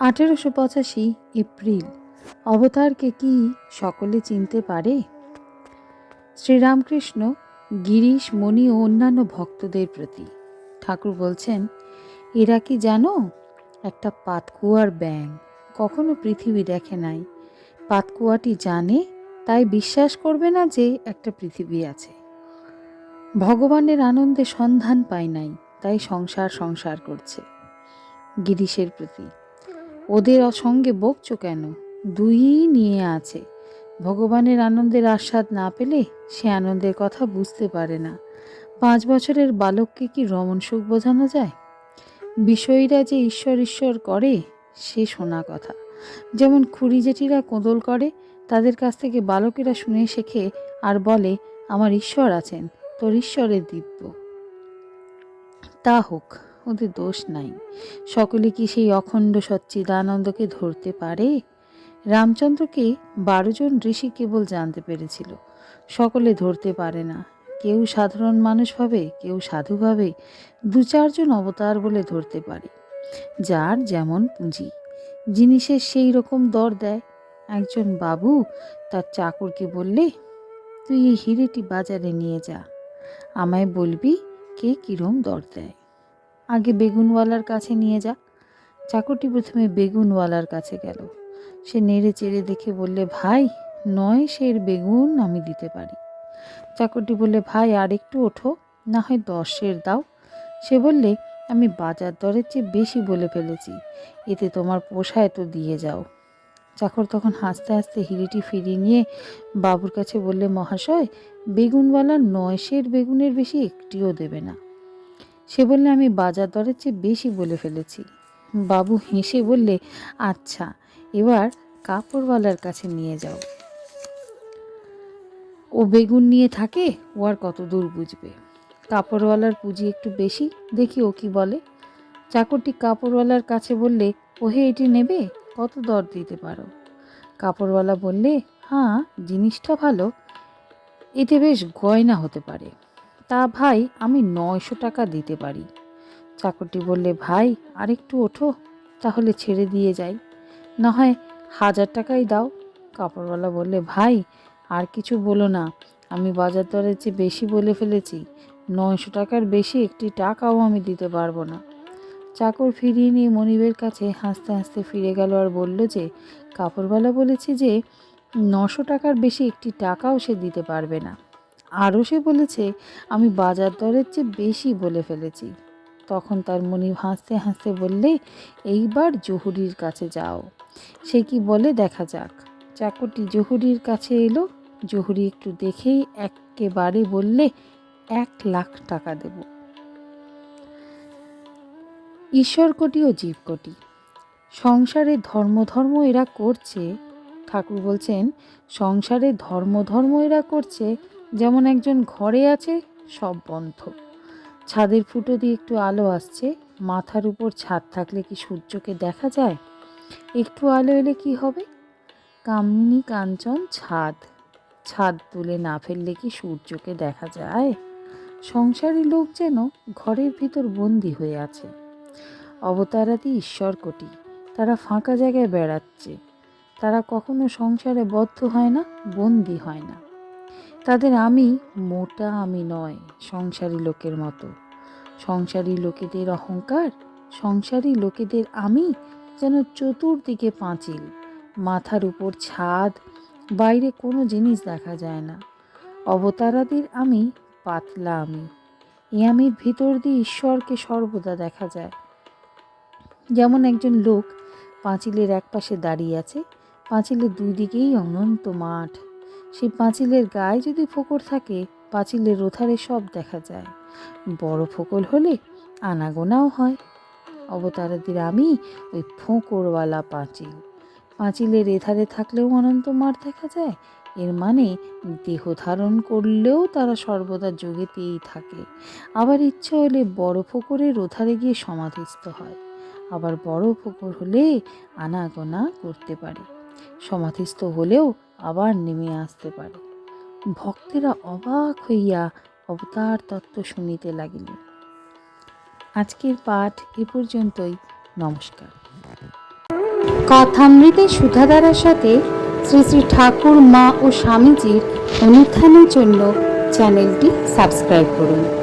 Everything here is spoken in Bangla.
আঠেরোশো পঁচাশি এপ্রিল। অবতারকে কি সকলে চিনতে পারে? শ্রীরামকৃষ্ণ, গিরিশ মণি ও অন্যান্য ভক্তদের প্রতি। ঠাকুর বলছেন, এরা কি জানো? একটা পাতকুয়ার ব্যাং কখনো পৃথিবী দেখে নাই। পাতকুয়াটি জানে, তাই বিশ্বাস করবে না যে একটা পৃথিবী আছে। ভগবানের আনন্দে সন্ধান পায় নাই, তাই সংসার সংসার করছে। গিরিশের প্রতি। ওদের সঙ্গে বকছো কেন? দুই নিয়ে আছে। ভগবানের আনন্দের আস্বাদ না পেলে সে আনন্দের কথা বুঝতে পারে না। পাঁচ বছরের বালককে কি রমণ সুখ বোঝানো যায়? বিষয়ীরা যে ঈশ্বর ঈশ্বর করে, সে শোনা কথা। যেমন খুড়ি জেঠিরা কোদল করে, তাদের কাছ থেকে বালকেরা শুনে শেখে আর বলে, আমার ঈশ্বর আছেন, তোর ঈশ্বরের দিব্য। তা হোক। ওদের দোষ নাই। সকলে কি সেই অখণ্ড সচ্চিদানন্দকে ধরতে পারে? রামচন্দ্রকে বারো জন ঋষি কেবল জানতে পেরেছিল। সকলে ধরতে পারে না। কেউ সাধারণ মানুষ ভাবে, কেউ সাধু ভাবে, দু চারজন অবতার বলে ধরতে পারে। যার যেমন পুঁজি। জিনিসের সেই রকম দর দেয়। একজন বাবু তার চাকরকে বললে, তুই এই হিরেটি বাজারে নিয়ে যা। আমায় বলবি কে কিরম দর দেয়। আগে বেগুনওয়ালার কাছে নিয়ে যা। চাকরটি প্রথমে বেগুনওয়ালার কাছে গেল। সে নেড়ে চেড়ে দেখে বললে, ভাই, নয় সের বেগুন আমি দিতে পারি। চাকরটি বললে, ভাই আর একটু ওঠো, না হয় দশের দাও। সে বললে, আমি বাজার দরের চেয়ে বেশি বলে ফেলেছি, এতে তোমার পোষায় তো দিয়ে যাও। চাকর তখন হাসতে হাসতে হিরিটি ফিরিয়ে নিয়ে বাবুর কাছে বললে, মহাশয়, বেগুনওয়ালা নয় সের বেগুনের বেশি একটিও দেবে না। সে বললে, আমি বাজার দরের চেয়ে বেশি বলে ফেলেছি। বাবু হেসে বললে আচ্ছা এবার কাপড়ওয়ালার কাছে নিয়ে যাও। ও বেগুন নিয়ে থাকে, ও আর কত দূর বুঝবে। কাপড়ওয়ালার পুঁজি একটু বেশি, দেখি ও কি বলে। চাকরটি কাপড়ওয়ালার কাছে বললে, ওহে, এটি নেবে? কত দর দিতে পারো? কাপড়ওয়ালা বললে হ্যাঁ জিনিসটা ভালো। এতে বেশ গয়না হতে পারে। তা ভাই, আমি নয়শো টাকা দিতে পারি। চাকরটি বললে, ভাই, আরেকটু ওঠো, তাহলে ছেড়ে দিয়ে যাই। না হয় হাজার টাকাই দাও। কাপড়ওয়ালা বললে, ভাই, আর কিছু বলো না, আমি বাজার দরের চেয়ে বেশি বলে ফেলেছি। নয়শো টাকার বেশি একটি টাকাও আমি দিতে পারব না। চাকর ফিরিয়ে নিয়ে মনিবের কাছে হাসতে হাসতে ফিরে গেল আর বলল যে, কাপড়ওয়ালা বলেছে যে, নশো টাকার বেশি একটি টাকাও সে দিতে পারবে না। আরও সে বলেছে, আমি বাজার দরের চেয়ে বেশি বলে ফেলেছি। তখন তার মনিব হাসতে হাসতে বললে, এইবার জহুরির কাছে যাও। সে কি বলে দেখা যাক। চাকরটি জহুরির কাছে এলো। জহুরি একটু দেখেই একেবারে বললে, এক লাখ টাকা দেব। ঈশ্বর কোটি ও জীব কোটি সংসারে ধর্ম ধর্ম এরা করছে। ঠাকুর বলছেন, সংসারে ধর্ম ধর্ম এরা করছে যেমন একজন ঘরে আছে, সব বন্ধ। ছাদের ফুটো দিয়ে একটু আলো আসছে, মাথার উপর ছাদ থাকলে কি সূর্যকে দেখা যায়? একটু আলো এলে কি হবে? কামিনী কাঞ্চন, ছাদ। ছাদ তুলে না ফেললে কি সূর্যকে দেখা যায়? সংসারী লোক যেন ঘরের ভিতর বন্দি হয়ে আছে। অবতারাদি ঈশ্বর কোটি, তারা ফাঁকা জায়গায় বেড়াচ্ছে। তারা কখনো সংসারে বদ্ধ হয় না, বন্দি হয় না। তাদের আমি মোটা আমি নয়, সংসারী লোকের মতো। সংসারী লোকেদের অহংকার, সংসারী লোকেদের আমি যেন চতুর্দিকে পাঁচিল, মাথার উপর ছাদ, বাইরে কোনো জিনিস দেখা যায় না। অবতারাদের আমি পাতলা আমি, এ আমির ভিতর দিয়ে ঈশ্বরকে সর্বদা দেখা যায়। যেমন একজন লোক পাঁচিলের এক পাশে দাঁড়িয়ে আছে, পাঁচিলের দুই দিকেই অনন্ত মাঠ। সেই পাঁচিলের গায়ে যদি ফোকর থাকে, পাঁচিলের ওথারে সব দেখা যায়। বড় ফোকর হলে আনাগোনাও হয়। অবতারাদির আমি ওই ফোঁকরওয়ালা পাঁচিল। পাঁচিলের এধারে থাকলেও অনন্ত মার দেখা যায়। এর মানে দেহ ধারণ করলেও তারা সর্বদা যোগেতেই থাকে। আবার ইচ্ছে হলে বড় ফোকরের ওধারে গিয়ে সমাধিস্থ হয়। আবার বড় ফোকর হলে আনাগোনা করতে পারে। সমাধিস্থ হলেও আবার নেমে আসতে পারে। ভক্তেরা অবাক হইয়া অবতার তত্ত্ব শুনিতে লাগিলেন। আজকের পাঠ এ পর্যন্তই। নমস্কার। কথামৃতের সুধাধারার সাথে শ্রী শ্রী ঠাকুর, মা ও স্বামীজির অনুত্থানের জন্য চ্যানেলটি সাবস্ক্রাইব করুন।